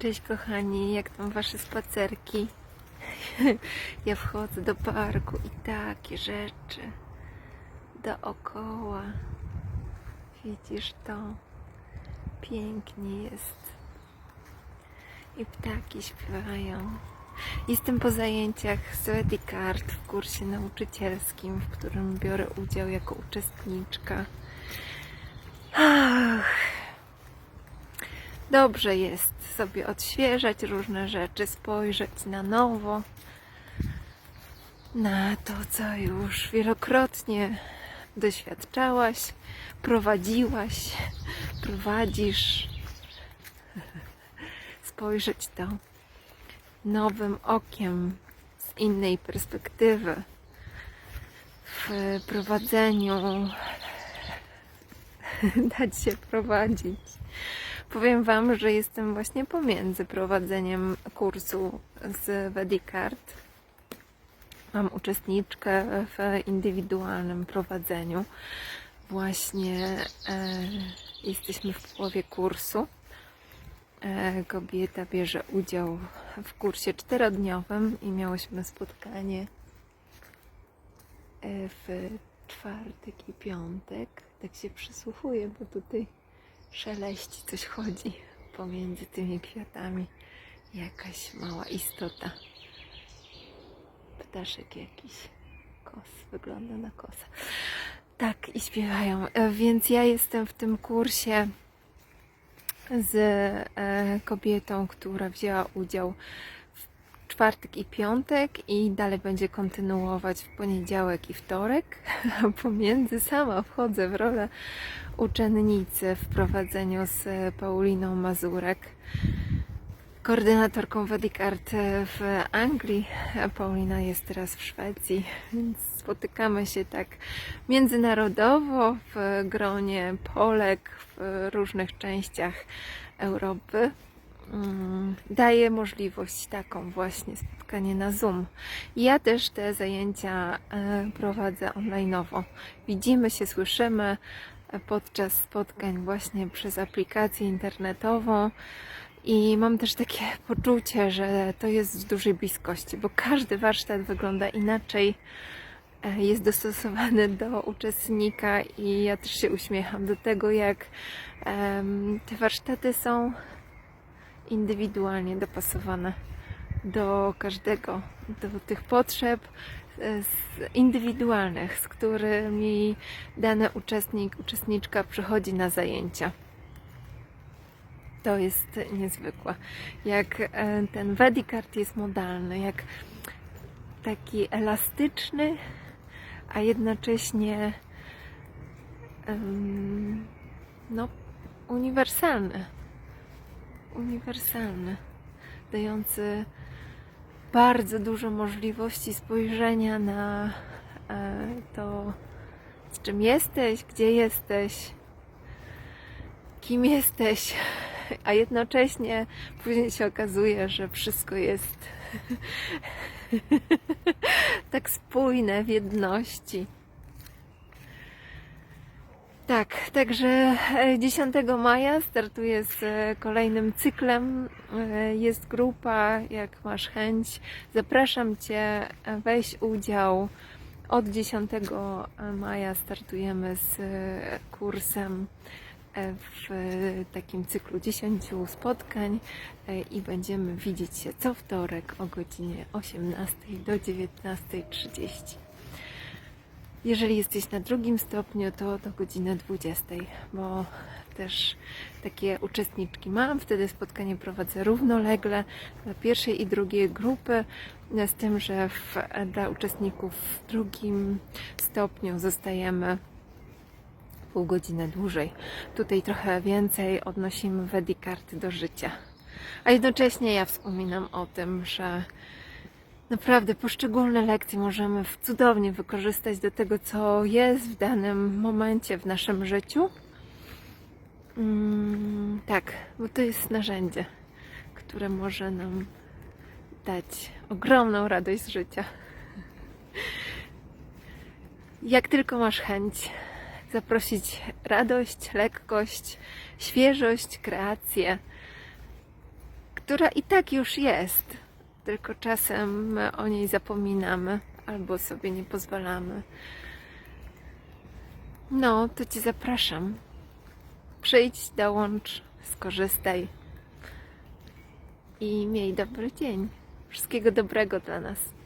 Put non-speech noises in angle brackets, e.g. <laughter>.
Cześć kochani, jak tam wasze spacerki? <laughs> Ja wchodzę do parku i takie rzeczy dookoła. Widzisz to? Pięknie jest. I ptaki śpiewają. Jestem po zajęciach z Edicard w kursie nauczycielskim, w którym biorę udział jako uczestniczka. Ach, Dobrze jest sobie odświeżać różne rzeczy, spojrzeć na nowo, na to, co już wielokrotnie doświadczałaś, prowadziłaś, prowadzisz. Spojrzeć to nowym okiem, z innej perspektywy, w prowadzeniu, <laughs> dać się prowadzić. Powiem Wam, że jestem właśnie pomiędzy prowadzeniem kursu z Vedicard. Mam uczestniczkę w indywidualnym prowadzeniu. Właśnie e, jesteśmy w połowie kursu. E, kobieta bierze udział w kursie czterodniowym i miałyśmy spotkanie e, w czwartek i piątek. Tak się przysłuchuję, bo tutaj szeleści, coś chodzi pomiędzy tymi kwiatami. Jakaś mała istota. Ptaszek jakiś. Kos, wygląda na kosa. Tak, i śpiewają. E, Więc ja jestem w tym kursie z e, kobietą, która wzięła udział czwartek i piątek i dalej będzie kontynuować w poniedziałek i wtorek. <laughs> Pomiędzy sama wchodzę w rolę uczennicy w prowadzeniu z Pauliną Mazurek, koordynatorką Vedicart w Anglii. Paulina jest teraz w Szwecji, więc spotykamy się tak międzynarodowo w gronie Polek w różnych częściach Europy. Mm, Daje możliwość taką właśnie spotkanie na Zoom. Ja też te zajęcia e, prowadzę online'owo. Widzimy się, słyszymy podczas spotkań właśnie przez aplikację internetową. I mam też takie <laughs> poczucie, że to jest w dużej bliskości, bo każdy warsztat wygląda inaczej, e, jest dostosowany do uczestnika i ja też się uśmiecham do tego, jak te warsztaty są indywidualnie dopasowane do każdego, do tych potrzeb e, indywidualnych, z którymi dany uczestnik, uczestniczka przychodzi na zajęcia. To jest niezwykłe. Jak e, ten Vedicart jest modalny, jak taki elastyczny, a jednocześnie no, uniwersalny. Uniwersalny, dający bardzo dużo możliwości spojrzenia na e, to, z czym jesteś, gdzie jesteś, kim jesteś, a jednocześnie później się okazuje, że wszystko jest <laughs> tak spójne w jedności. Tak, także e, 10 maja startuję z e, kolejnym cyklem. E, Jest grupa, jak masz chęć, zapraszam Cię, e, weź udział. Od 10 maja startujemy z e, kursem e, w e, takim cyklu 10 spotkań e, i będziemy widzieć się co wtorek o godzinie 18 do 19.30. Jeżeli jesteś na drugim stopniu, to do godziny 20, bo też takie uczestniczki mam. Wtedy spotkanie prowadzę równolegle dla pierwszej i drugiej grupy, z tym, że w, dla uczestników w drugim stopniu zostajemy pół godziny dłużej. Tutaj trochę więcej odnosimy Vedicart do życia. A jednocześnie ja wspominam o tym, że Naprawdę poszczególne lekcje możemy cudownie wykorzystać do tego, co jest w danym momencie w naszym życiu. Mm, tak, bo to jest narzędzie, które może nam dać ogromną radość z życia. Jak tylko masz chęć zaprosić radość, lekkość, świeżość, kreację, która i tak już jest, tylko czasem o niej zapominamy albo sobie nie pozwalamy. No, to Cię zapraszam. Przyjdź, dołącz, skorzystaj i miej dobry dzień. Wszystkiego dobrego dla nas.